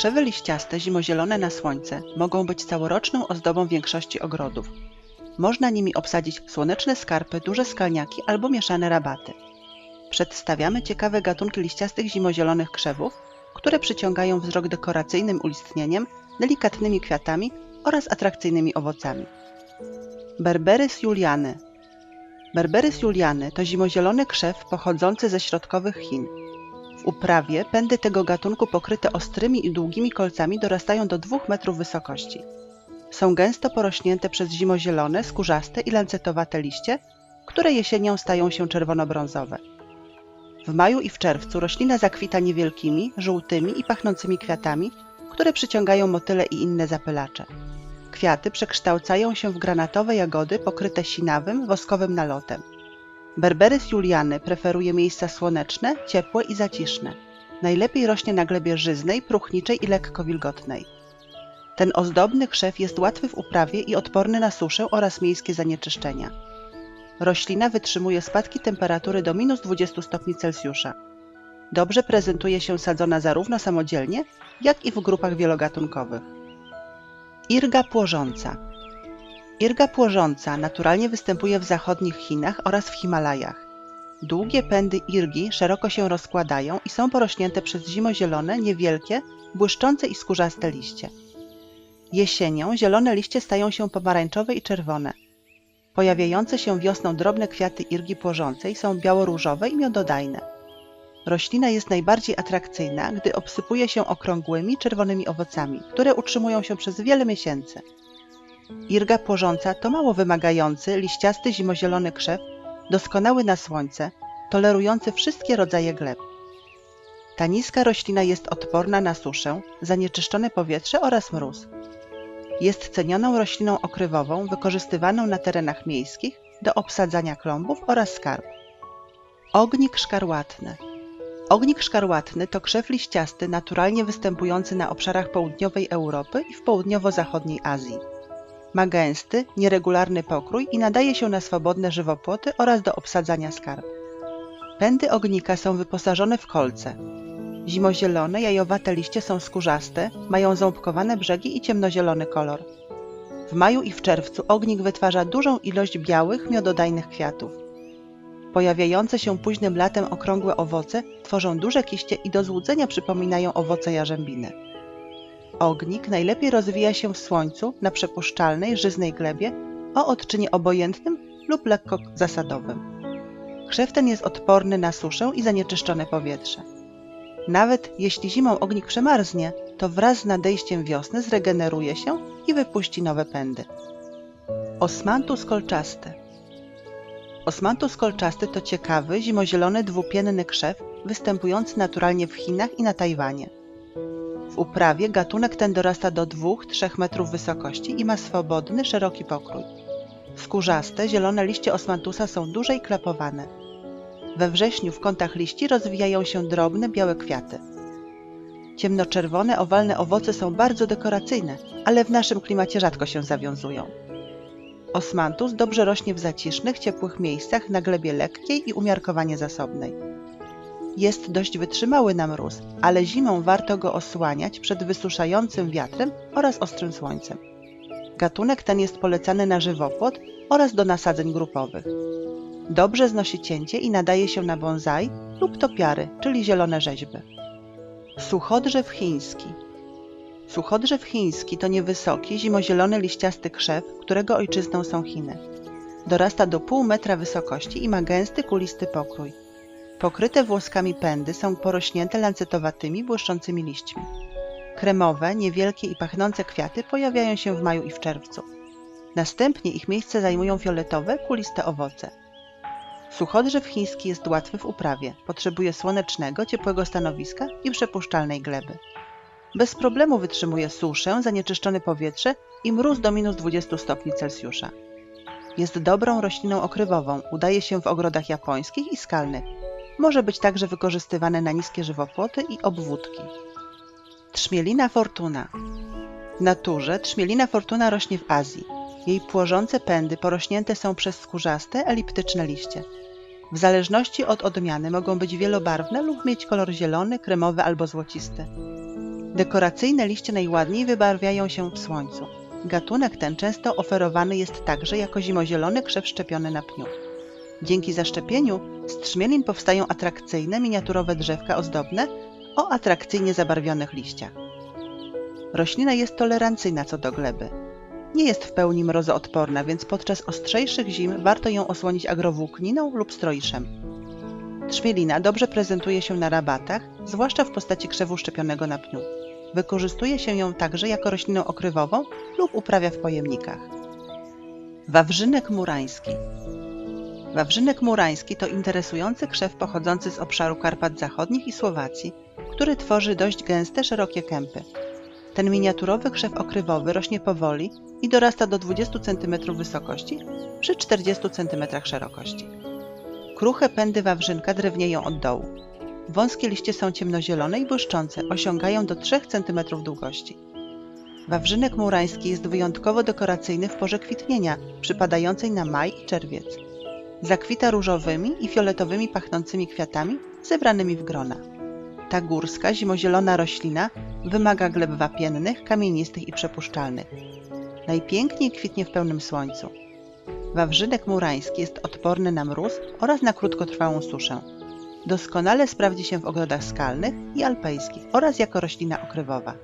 Krzewy liściaste, zimozielone na słońce, mogą być całoroczną ozdobą większości ogrodów. Można nimi obsadzić słoneczne skarpy, duże skalniaki albo mieszane rabaty. Przedstawiamy ciekawe gatunki liściastych zimozielonych krzewów, które przyciągają wzrok dekoracyjnym ulistnieniem, delikatnymi kwiatami oraz atrakcyjnymi owocami. Berberys juliany Berberys juliany to zimozielony krzew pochodzący ze środkowych Chin. W uprawie pędy tego gatunku pokryte ostrymi i długimi kolcami dorastają do 2 metrów wysokości. Są gęsto porośnięte przez zimozielone, skórzaste i lancetowate liście, które jesienią stają się czerwono-brązowe. W maju i w czerwcu roślina zakwita niewielkimi, żółtymi i pachnącymi kwiatami, które przyciągają motyle i inne zapylacze. Kwiaty przekształcają się w granatowe jagody pokryte sinawym, woskowym nalotem. Berberys juliany preferuje miejsca słoneczne, ciepłe i zaciszne. Najlepiej rośnie na glebie żyznej, próchniczej i lekko wilgotnej. Ten ozdobny krzew jest łatwy w uprawie i odporny na suszę oraz miejskie zanieczyszczenia. Roślina wytrzymuje spadki temperatury do minus 20 stopni Celsjusza. Dobrze prezentuje się sadzona zarówno samodzielnie, jak i w grupach wielogatunkowych. Irga płożąca. Irga płożąca naturalnie występuje w zachodnich Chinach oraz w Himalajach. Długie pędy irgi szeroko się rozkładają i są porośnięte przez zimozielone, niewielkie, błyszczące i skórzaste liście. Jesienią zielone liście stają się pomarańczowe i czerwone. Pojawiające się wiosną drobne kwiaty irgi płożącej są biało-różowe i miododajne. Roślina jest najbardziej atrakcyjna, gdy obsypuje się okrągłymi, czerwonymi owocami, które utrzymują się przez wiele miesięcy. Irga płożąca to mało wymagający, liściasty zimozielony krzew, doskonały na słońce, tolerujący wszystkie rodzaje gleb. Ta niska roślina jest odporna na suszę, zanieczyszczone powietrze oraz mróz. Jest cenioną rośliną okrywową wykorzystywaną na terenach miejskich do obsadzania klombów oraz skarb. Ognik szkarłatny Ognik szkarłatny to krzew liściasty naturalnie występujący na obszarach południowej Europy i w południowo-zachodniej Azji. Ma gęsty, nieregularny pokrój i nadaje się na swobodne żywopłoty oraz do obsadzania skarb. Pędy ognika są wyposażone w kolce. Zimozielone, jajowate liście są skórzaste, mają ząbkowane brzegi i ciemnozielony kolor. W maju i w czerwcu ognik wytwarza dużą ilość białych, miododajnych kwiatów. Pojawiające się późnym latem okrągłe owoce tworzą duże kiście i do złudzenia przypominają owoce jarzębiny. Ognik najlepiej rozwija się w słońcu na przepuszczalnej, żyznej glebie o odczynie obojętnym lub lekko zasadowym. Krzew ten jest odporny na suszę i zanieczyszczone powietrze. Nawet jeśli zimą ognik przemarznie, to wraz z nadejściem wiosny zregeneruje się i wypuści nowe pędy. Osmantus kolczasty Osmantus kolczasty to ciekawy, zimozielony dwupienny krzew występujący naturalnie w Chinach i na Tajwanie. W uprawie gatunek ten dorasta do 2-3 metrów wysokości i ma swobodny, szeroki pokrój. Skórzaste, zielone liście osmantusa są duże i klapowane. We wrześniu w kątach liści rozwijają się drobne, białe kwiaty. Ciemnoczerwone, owalne owoce są bardzo dekoracyjne, ale w naszym klimacie rzadko się zawiązują. Osmantus dobrze rośnie w zacisznych, ciepłych miejscach na glebie lekkiej i umiarkowanie zasobnej. Jest dość wytrzymały na mróz, ale zimą warto go osłaniać przed wysuszającym wiatrem oraz ostrym słońcem. Gatunek ten jest polecany na żywopłot oraz do nasadzeń grupowych. Dobrze znosi cięcie i nadaje się na bonsai lub topiary, czyli zielone rzeźby. Suchodrzew chiński Suchodrzew chiński to niewysoki, zimozielony liściasty krzew, którego ojczyzną są Chiny. Dorasta do pół metra wysokości i ma gęsty, kulisty pokrój. Pokryte włoskami pędy są porośnięte lancetowatymi, błyszczącymi liśćmi. Kremowe, niewielkie i pachnące kwiaty pojawiają się w maju i w czerwcu. Następnie ich miejsce zajmują fioletowe, kuliste owoce. Suchodrzew chiński jest łatwy w uprawie, potrzebuje słonecznego, ciepłego stanowiska i przepuszczalnej gleby. Bez problemu wytrzymuje suszę, zanieczyszczone powietrze i mróz do minus 20 stopni Celsjusza. Jest dobrą rośliną okrywową, udaje się w ogrodach japońskich i skalnych. Może być także wykorzystywane na niskie żywopłoty i obwódki. Trzmielina fortuna. W naturze trzmielina fortuna rośnie w Azji. Jej płożące pędy porośnięte są przez skórzaste, eliptyczne liście. W zależności od odmiany mogą być wielobarwne lub mieć kolor zielony, kremowy albo złocisty. Dekoracyjne liście najładniej wybarwiają się w słońcu. Gatunek ten często oferowany jest także jako zimozielony krzew szczepiony na pniu. Dzięki zaszczepieniu z trzmielin powstają atrakcyjne miniaturowe drzewka ozdobne o atrakcyjnie zabarwionych liściach. Roślina jest tolerancyjna co do gleby. Nie jest w pełni mrozoodporna, więc podczas ostrzejszych zim warto ją osłonić agrowłókniną lub stroiszem. Trzmielina dobrze prezentuje się na rabatach, zwłaszcza w postaci krzewu szczepionego na pniu. Wykorzystuje się ją także jako roślinę okrywową lub uprawia w pojemnikach. Wawrzynek murański Wawrzynek murański to interesujący krzew pochodzący z obszaru Karpat Zachodnich i Słowacji, który tworzy dość gęste, szerokie kępy. Ten miniaturowy krzew okrywowy rośnie powoli i dorasta do 20 cm wysokości przy 40 cm szerokości. Kruche pędy wawrzynka drewnieją od dołu. Wąskie liście są ciemnozielone i błyszczące, osiągają do 3 cm długości. Wawrzynek murański jest wyjątkowo dekoracyjny w porze kwitnienia, przypadającej na maj i czerwiec. Zakwita różowymi i fioletowymi pachnącymi kwiatami zebranymi w grona. Ta górska, zimozielona roślina wymaga gleb wapiennych, kamienistych i przepuszczalnych. Najpiękniej kwitnie w pełnym słońcu. Wawrzynek murański jest odporny na mróz oraz na krótkotrwałą suszę. Doskonale sprawdzi się w ogrodach skalnych i alpejskich oraz jako roślina okrywowa.